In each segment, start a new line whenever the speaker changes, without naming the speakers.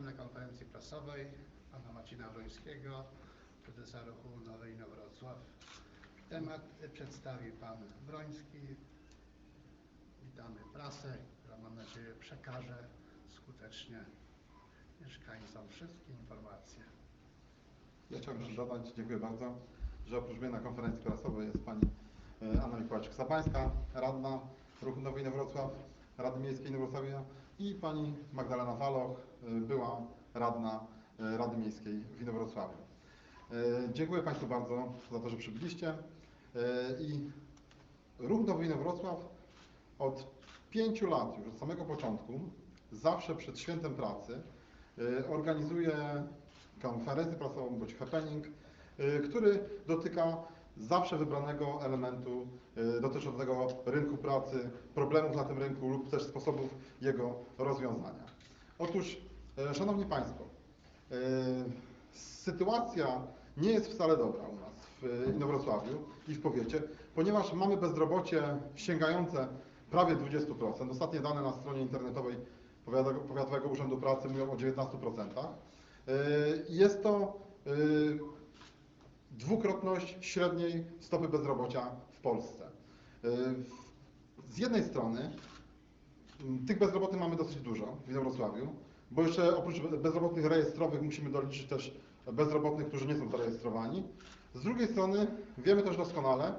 Witam na konferencji prasowej pana Marcina Wrońskiego, prezesa ruchu Nowy Inowrocław. Temat przedstawi pan Wroński. Witamy prasę, która mam nadzieję przekaże skutecznie mieszkańcom wszystkie informacje.
Ja chciałbym dodać, dziękuję bardzo, że oprócz mnie na konferencji prasowej jest pani e, Anna Mikołajczyk-Sapańska, radna Ruchu Nowy Inowrocław, Rady Miejskiej Inowrocławia i pani Magdalena Waloch, e, była radna e, Rady Miejskiej w Inowrocławiu. E, Dziękuję Państwu bardzo za to, że przybyliście i Ruch Nowy Inowrocław od pięciu lat, już od samego początku, zawsze przed świętem pracy organizuje konferencję prasową bądź happening, y, który dotyka zawsze wybranego elementu y, dotyczącego rynku pracy, problemów na tym rynku lub też sposobów jego rozwiązania. Otóż, y, Szanowni Państwo, y, sytuacja nie jest wcale dobra u nas w Inowrocławiu i w powiecie, ponieważ mamy bezrobocie sięgające prawie 20%. Ostatnie dane na stronie internetowej Powiatowego- Urzędu Pracy mówią o 19%. Y, Jest to dwukrotność średniej stopy bezrobocia w Polsce. Y, Z jednej strony m, tych bezrobotnych mamy dosyć dużo w Inowrocławiu, bo jeszcze oprócz be- bezrobotnych rejestrowych musimy doliczyć też bezrobotnych, którzy nie są zarejestrowani. Z drugiej strony wiemy też doskonale,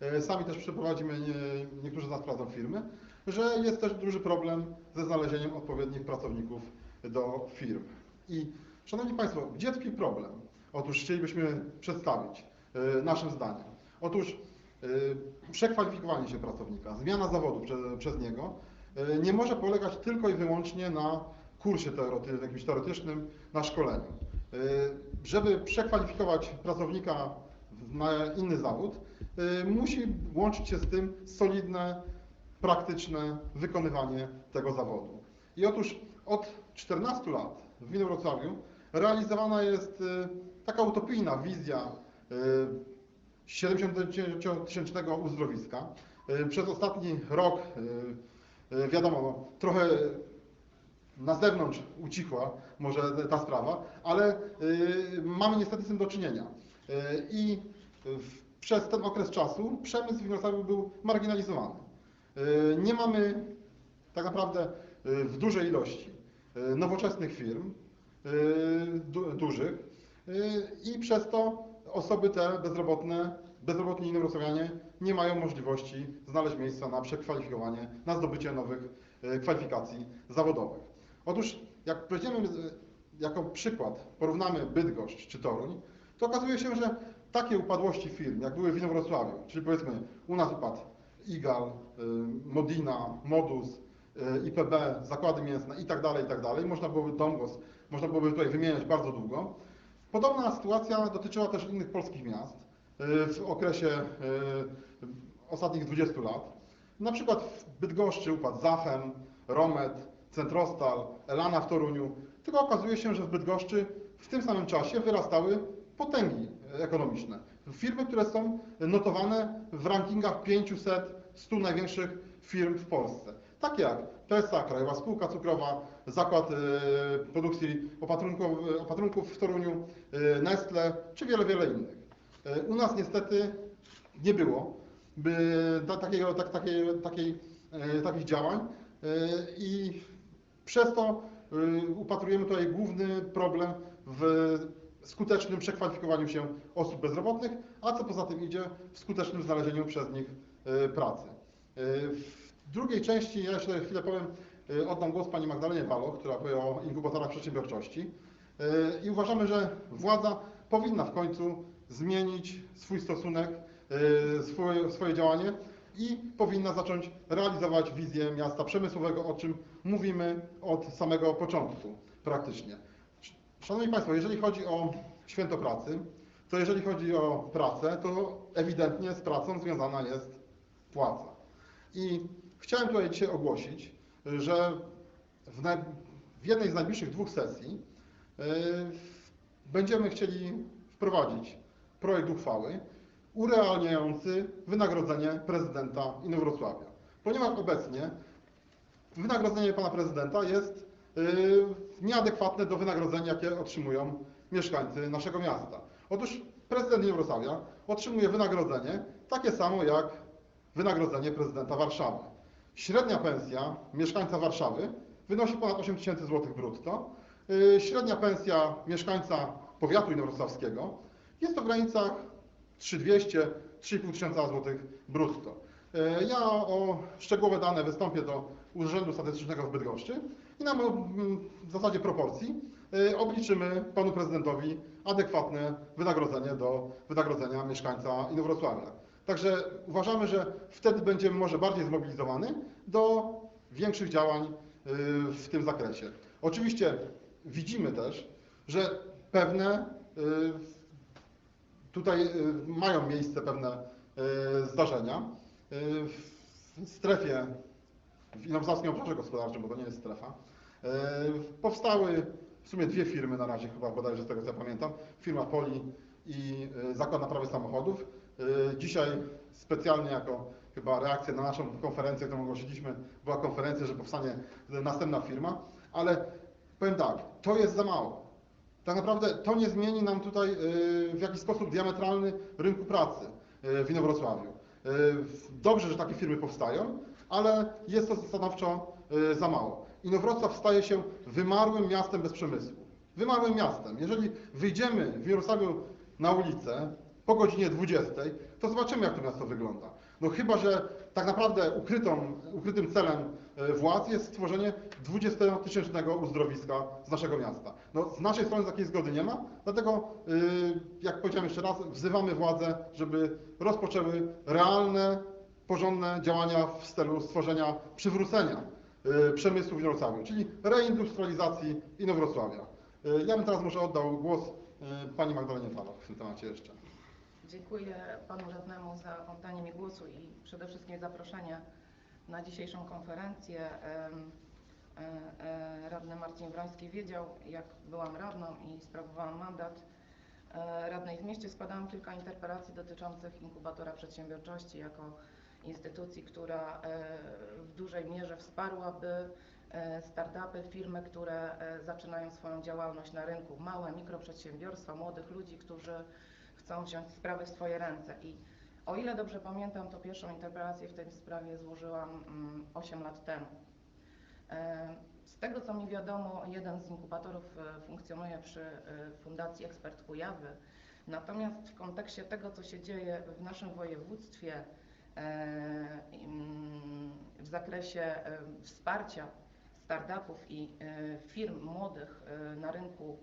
e, sami też przeprowadzimy, nie, niektórzy z nas prowadzą firmy, że jest też duży problem ze znalezieniem odpowiednich pracowników do firm. I Szanowni Państwo, gdzie tkwi problem? Otóż chcielibyśmy przedstawić e, naszym zdaniem. Otóż e, przekwalifikowanie się pracownika, zmiana zawodu prze, przez niego e, nie może polegać tylko i wyłącznie na kursie jakimś teoretycznym, na szkoleniu. Żeby przekwalifikować pracownika na inny zawód, musi łączyć się z tym solidne, praktyczne wykonywanie tego zawodu. I otóż od 14 lat w Inowrocławiu realizowana jest taka utopijna wizja y, 70-tysięcznego uzdrowiska. Y, Przez ostatni rok, y, y, wiadomo, trochę na zewnątrz ucichła może ta sprawa, ale y, mamy niestety z tym do czynienia. Y, I przez ten okres czasu przemysł w Inowrocławiu był marginalizowany. Y, Nie mamy tak naprawdę y, w dużej ilości y, nowoczesnych firm, y, du, dużych y, i przez to osoby te bezrobotne, bezrobotni inowrocławianie nie mają możliwości znaleźć miejsca na przekwalifikowanie, na zdobycie nowych y, kwalifikacji zawodowych. Otóż jak weźmiemy y, jako przykład, porównamy Bydgoszcz czy Toruń, to okazuje się, że takie upadłości firm, jak były w Inowrocławiu, czyli powiedzmy u nas upadł Igal, y, Modina, Modus, y, IPB, zakłady mięsne i tak dalej, i tak dalej. Można byłoby Domgos, można byłoby tutaj wymieniać bardzo długo. Podobna sytuacja dotyczyła też innych polskich miast y, w okresie y, ostatnich 20 lat. Na przykład w Bydgoszczy upadł Zachem, Romet, Centrostal, Elana w Toruniu. Tylko okazuje się, że w Bydgoszczy w tym samym czasie wyrastały potęgi ekonomiczne. Firmy, które są notowane w rankingach 500, 100 największych firm w Polsce. Takie jak PSA, Krajowa Spółka Cukrowa, Zakład e, Produkcji Opatrunków, Opatrunków w Toruniu, e, Nestle, czy wiele, wiele innych. E, U nas niestety nie było by ta, takiego, tak, takiej, takiej, takich działań i przez to upatrujemy tutaj główny problem w skutecznym przekwalifikowaniu się osób bezrobotnych, a co poza tym idzie, w skutecznym znalezieniu przez nich pracy. W drugiej części, ja jeszcze chwilę powiem, e, oddam głos pani Magdalenie Waloch, która powie o inkubatorach przedsiębiorczości. E, I uważamy, że władza powinna w końcu zmienić swój stosunek, e, swoje, swoje działanie i powinna zacząć realizować wizję miasta przemysłowego, o czym mówimy od samego początku praktycznie. Szanowni Państwo, jeżeli chodzi o święto pracy, to jeżeli chodzi o pracę, to ewidentnie z pracą związana jest płaca. I chciałem tutaj dzisiaj ogłosić, że w, naj, w jednej z najbliższych dwóch sesji yy, będziemy chcieli wprowadzić projekt uchwały urealniający wynagrodzenie prezydenta Inowrocławia. Ponieważ obecnie wynagrodzenie pana prezydenta jest y, nieadekwatne do wynagrodzeń, jakie otrzymują mieszkańcy naszego miasta. Otóż prezydent Wrocławia otrzymuje wynagrodzenie takie samo jak wynagrodzenie prezydenta Warszawy. Średnia pensja mieszkańca Warszawy wynosi ponad 8 tysięcy złotych brutto. Y, Średnia pensja mieszkańca powiatu inowrocławskiego jest to w granicach 3200-3,5 tysiąca złotych brutto. E, Ja o szczegółowe dane wystąpię do Urzędu Statystycznego w Bydgoszczy i w zasadzie proporcji e, obliczymy panu prezydentowi adekwatne wynagrodzenie do wynagrodzenia mieszkańca Inowrocławia. Także uważamy, że wtedy będziemy może bardziej zmobilizowany do większych działań y, w tym zakresie. Oczywiście widzimy też, że pewne y, Tutaj y, mają miejsce pewne zdarzenia. W strefie, w Inowrocławskim Obszarze Gospodarczym, bo to nie jest strefa, powstały w sumie dwie firmy na razie chyba bodajże z tego co ja pamiętam. Firma Poli i Zakład Naprawy Samochodów. Y, Dzisiaj specjalnie jako chyba reakcja na naszą konferencję, którą ogłosiliśmy, była konferencja, że powstanie następna firma, ale powiem tak, to jest za mało. Tak naprawdę to nie zmieni nam tutaj y, w jakiś sposób diametralny rynku pracy y, w Inowrocławiu. Dobrze, że takie firmy powstają, ale jest to stanowczo y, za mało. Inowrocław staje się wymarłym miastem bez przemysłu. Wymarłym miastem. Jeżeli wyjdziemy w Jarosławiu na ulicę po godzinie 20, to zobaczymy, jak to miasto wygląda. No chyba, że tak naprawdę ukrytą, ukrytym celem e, władz jest stworzenie 20-tysięcznego uzdrowiska z naszego miasta. No, z naszej strony takiej zgody nie ma, dlatego, y, jak powiedziałem jeszcze raz, wzywamy władze, żeby rozpoczęły realne, porządne działania w celu stworzenia, przywrócenia y, przemysłu w Wrocławiu, czyli reindustrializacji Inowrocławia. Ja bym teraz może oddał głos pani Magdalenie Falach w tym temacie jeszcze.
Dziękuję panu radnemu za oddanie mi głosu i przede wszystkim zaproszenie na dzisiejszą konferencję. E, e, Radny Marcin Wroński wiedział, jak byłam radną i sprawowałam mandat e, radnej w mieście, składałam kilka interpelacji dotyczących inkubatora przedsiębiorczości jako instytucji, która w dużej mierze wsparłaby startupy, firmy, które zaczynają swoją działalność na rynku, małe mikroprzedsiębiorstwa, młodych ludzi, którzy chcą wziąć sprawy w swoje ręce. I o ile dobrze pamiętam, to pierwszą interpelację w tej sprawie złożyłam mm, 8 lat temu. E, Z tego co mi wiadomo, jeden z inkubatorów e, funkcjonuje przy e, Fundacji Ekspert Kujawy. Natomiast w kontekście tego, co się dzieje w naszym województwie mm, w zakresie wsparcia startupów i firm młodych na rynku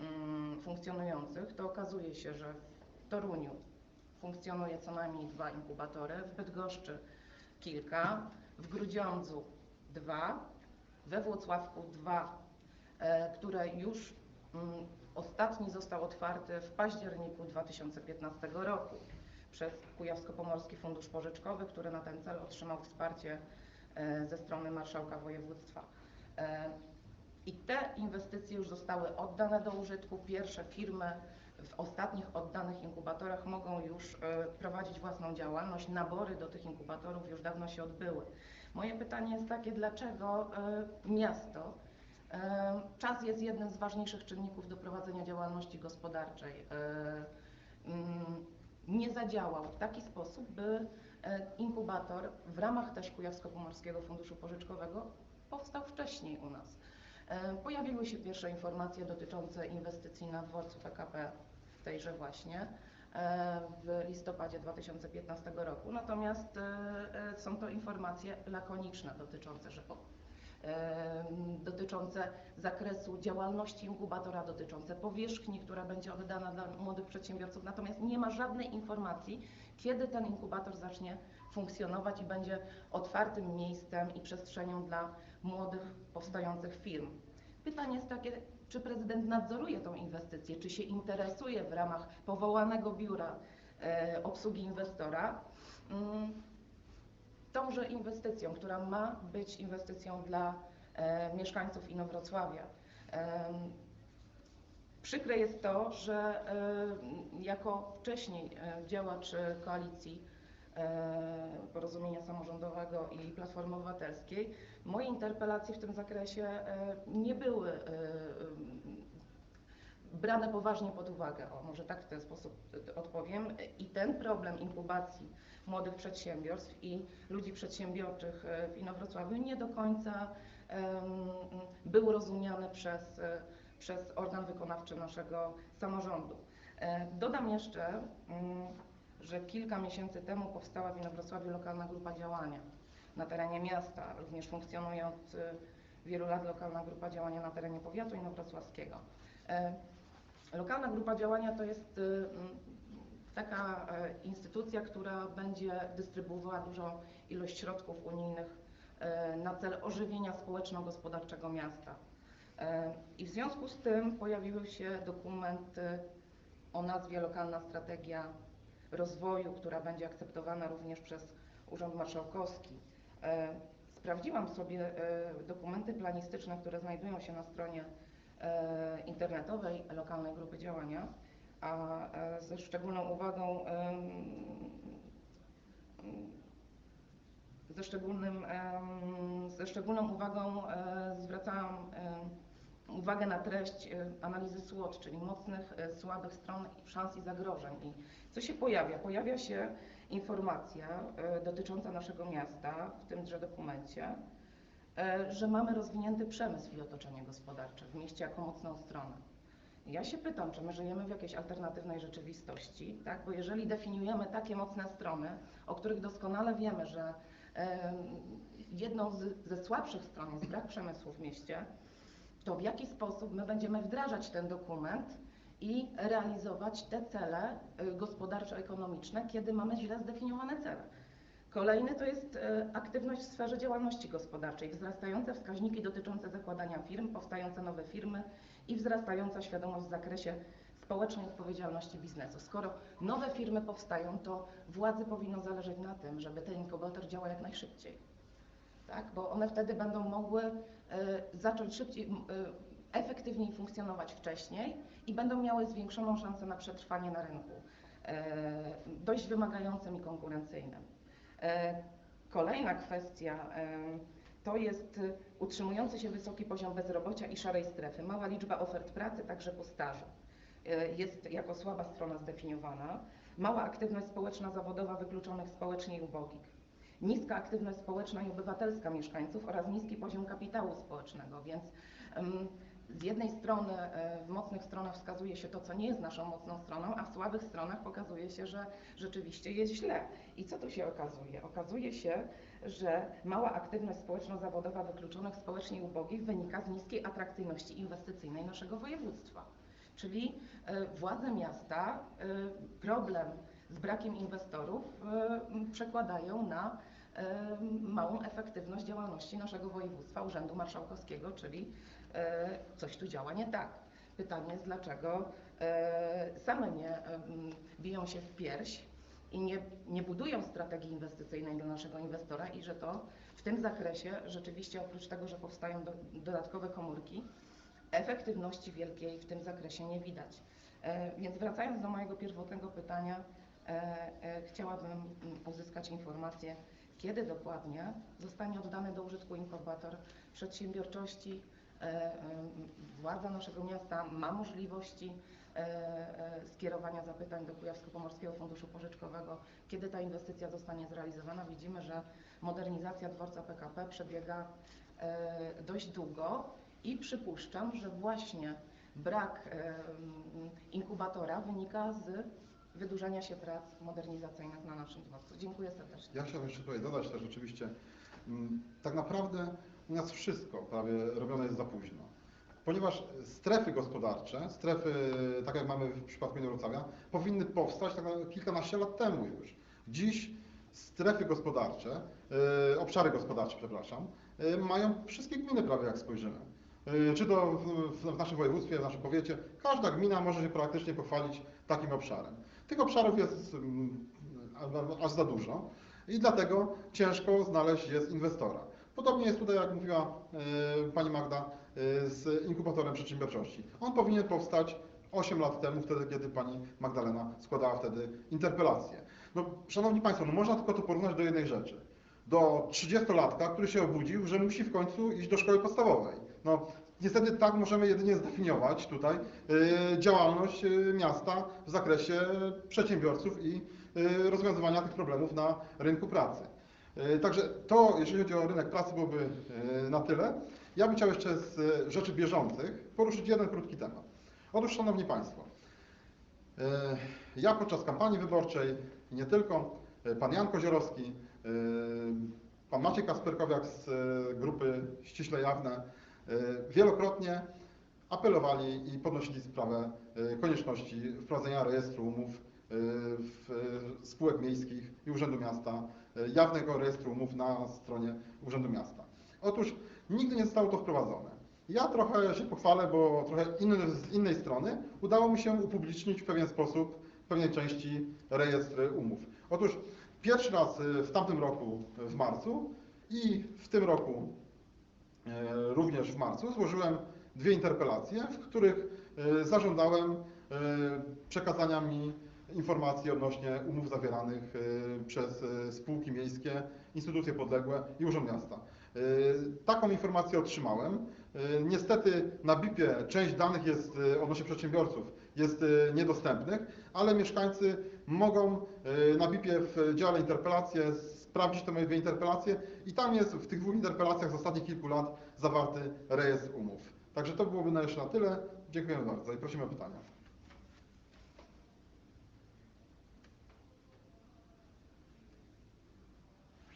mm, funkcjonujących, to okazuje się, że w Toruniu funkcjonuje co najmniej dwa inkubatory, w Bydgoszczy kilka, w Grudziądzu dwa, we Włocławku dwa, e, które już mm, ostatni został otwarty w październiku 2015 roku przez Kujawsko-Pomorski Fundusz Pożyczkowy, który na ten cel otrzymał wsparcie e, ze strony marszałka województwa. E, I te inwestycje już zostały oddane do użytku. Pierwsze firmy w ostatnich oddanych inkubatorach mogą już e, prowadzić własną działalność. Nabory do tych inkubatorów już dawno się odbyły. Moje pytanie jest takie, dlaczego e, miasto, e, czas jest jednym z ważniejszych czynników do prowadzenia działalności gospodarczej, mm, nie zadziałał w taki sposób, by inkubator w ramach też Kujawsko-Pomorskiego Funduszu Pożyczkowego powstał wcześniej u nas. E, Pojawiły się pierwsze informacje dotyczące inwestycji na dworcu PKP w tejże właśnie e, w listopadzie 2015 roku. Natomiast e, są to informacje lakoniczne dotyczące, że dotyczące zakresu działalności inkubatora, dotyczące powierzchni, która będzie oddana dla młodych przedsiębiorców. Natomiast nie ma żadnej informacji, kiedy ten inkubator zacznie funkcjonować i będzie otwartym miejscem i przestrzenią dla młodych, powstających firm. Pytanie jest takie, czy prezydent nadzoruje tą inwestycję, czy się interesuje w ramach powołanego biura e, obsługi inwestora mm, tąże inwestycją, która ma być inwestycją dla e, mieszkańców Inowrocławia. Em, Przykre jest to, że e, jako wcześniej e, działacz e, koalicji e, Porozumienia Samorządowego i Platformy Obywatelskiej. Moje interpelacje w tym zakresie e, nie były e, brane poważnie pod uwagę. O, może tak w ten sposób e, odpowiem. I ten problem inkubacji młodych przedsiębiorstw i ludzi przedsiębiorczych e, w Inowrocławiu nie do końca był rozumiany przez, e, przez organ wykonawczy naszego samorządu. E, Dodam jeszcze, mm, że kilka miesięcy temu powstała w Inowrocławiu lokalna grupa działania na terenie miasta, również funkcjonuje od e, wielu lat lokalna grupa działania na terenie powiatu inowrocławskiego. E, Lokalna grupa działania to jest y, taka e, instytucja, która będzie dystrybuowała dużą ilość środków unijnych e, na cel ożywienia społeczno-gospodarczego miasta. I w związku z tym pojawiły się dokumenty o nazwie Lokalna Strategia Rozwoju, która będzie akceptowana również przez Urząd Marszałkowski. E, Sprawdziłam sobie e, dokumenty planistyczne, które znajdują się na stronie e, internetowej lokalnej grupy działania, a ze szczególną uwagą ze, szczególnym, ze szczególną uwagą zwracałam uwagę na treść e, analizy SWOT, czyli mocnych, e, słabych stron, szans i zagrożeń. I co się pojawia? Pojawia się informacja e, dotycząca naszego miasta w tymże dokumencie, że mamy rozwinięty przemysł i otoczenie gospodarcze w mieście jako mocną stronę. Ja się pytam, czy my żyjemy w jakiejś alternatywnej rzeczywistości, tak? Bo jeżeli definiujemy takie mocne strony, o których doskonale wiemy, że jedną z, ze słabszych stron jest brak przemysłu w mieście, to w jaki sposób my będziemy wdrażać ten dokument i realizować te cele y, gospodarczo-ekonomiczne, kiedy mamy źle zdefiniowane cele. Kolejny to jest e, aktywność w sferze działalności gospodarczej, wzrastające wskaźniki dotyczące zakładania firm, powstające nowe firmy i wzrastająca świadomość w zakresie społecznej odpowiedzialności biznesu. Skoro nowe firmy powstają, to władzy powinno zależeć na tym, żeby ten inkubator działał jak najszybciej. Tak? Bo one wtedy będą mogły e, zacząć szybciej, e, efektywniej funkcjonować wcześniej i będą miały zwiększoną szansę na przetrwanie na rynku, e, dość wymagającym i konkurencyjnym. Kolejna kwestia to jest utrzymujący się wysoki poziom bezrobocia i szarej strefy. Mała liczba ofert pracy, także po stażu, jest jako słaba strona zdefiniowana. Mała aktywność społeczna zawodowa wykluczonych społecznie i ubogich. Niska aktywność społeczna i obywatelska mieszkańców oraz niski poziom kapitału społecznego, więc z jednej strony e, w mocnych stronach wskazuje się to, co nie jest naszą mocną stroną, a w słabych stronach pokazuje się, że rzeczywiście jest źle. I co tu się okazuje? Okazuje się, że mała aktywność społeczno-zawodowa wykluczonych społecznie ubogich wynika z niskiej atrakcyjności inwestycyjnej naszego województwa. Czyli e, władze miasta e, problem z brakiem inwestorów e, przekładają na e, małą efektywność działalności naszego województwa, Urzędu Marszałkowskiego, czyli e, coś tu działa nie tak. Pytanie jest, dlaczego same nie biją się w pierś i nie, nie budują strategii inwestycyjnej dla naszego inwestora i że to w tym zakresie rzeczywiście oprócz tego, że powstają do, dodatkowe komórki, efektywności wielkiej w tym zakresie nie widać. Więc wracając do mojego pierwotnego pytania, chciałabym mm, uzyskać informację, kiedy dokładnie zostanie oddany do użytku inkubator przedsiębiorczości. E, e, Władza naszego miasta ma możliwości e, e, skierowania zapytań do Kujawsko-Pomorskiego Funduszu Pożyczkowego. Kiedy ta inwestycja zostanie zrealizowana? Widzimy, że modernizacja dworca PKP przebiega e, dość długo i przypuszczam, że właśnie brak e, inkubatora wynika z wydłużania się prac modernizacyjnych na naszym dworcu. Dziękuję serdecznie.
Ja chciałbym jeszcze tutaj dodać też oczywiście, mm, tak naprawdę u nas wszystko prawie robione jest za późno. Ponieważ strefy gospodarcze, strefy, tak jak mamy w przypadku Inowrocławia, powinny powstać tak kilkanaście lat temu już. Dziś strefy gospodarcze, y, obszary gospodarcze, przepraszam, y, mają wszystkie gminy prawie jak spojrzymy. Y, Czy to w naszym województwie, w naszym powiecie, każda gmina może się praktycznie pochwalić takim obszarem. Tych obszarów jest mm, aż za dużo i dlatego ciężko znaleźć jest inwestora. Podobnie jest tutaj, jak mówiła e, Pani Magda, e, z inkubatorem przedsiębiorczości. On powinien powstać 8 lat temu, wtedy kiedy pani Magdalena składała wtedy interpelację. No, szanowni Państwo, no można tylko to porównać do jednej rzeczy. Do 30-latka, który się obudził, że musi w końcu iść do szkoły podstawowej. No, niestety tak możemy jedynie zdefiniować tutaj y, działalność y, miasta w zakresie przedsiębiorców i y, rozwiązywania tych problemów na rynku pracy. Także to, jeżeli chodzi o rynek pracy, byłoby na tyle. Ja bym chciał jeszcze z rzeczy bieżących poruszyć jeden krótki temat. Otóż, Szanowni Państwo, ja podczas kampanii wyborczej nie tylko, pan Jan Koziorowski, pan Maciej Kasperkowiak z grupy Ściśle Jawne wielokrotnie apelowali i podnosili sprawę y, konieczności wprowadzenia rejestru umów y, w spółek miejskich i Urzędu Miasta, jawnego rejestru umów na stronie Urzędu Miasta. Otóż nigdy nie zostało to wprowadzone. Ja trochę się pochwalę, bo trochę inny, z innej strony udało mi się upublicznić w pewien sposób, w pewnej części rejestry umów. Otóż pierwszy raz w tamtym roku w marcu i w tym roku E, również w marcu złożyłem dwie interpelacje, w których e, zażądałem e, przekazania mi informacji odnośnie umów zawieranych e, przez e, spółki miejskie, instytucje podległe i Urząd Miasta. E, Taką informację otrzymałem. E, Niestety na BIP-ie część danych jest e, odnośnie przedsiębiorców jest e, niedostępnych, ale mieszkańcy mogą e, na BIP-ie w dziale interpelacje sprawdzić te moje dwie interpelacje i tam jest w tych dwóch interpelacjach z ostatnich kilku lat zawarty rejestr umów. Także to byłoby na jeszcze na tyle. Dziękujemy bardzo i prosimy o pytania.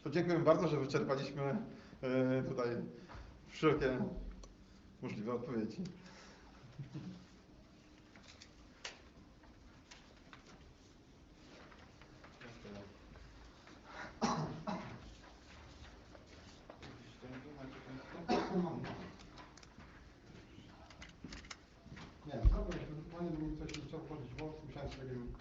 To dziękujemy bardzo, że wyczerpaliśmy e, tutaj wszelkie możliwe odpowiedzi.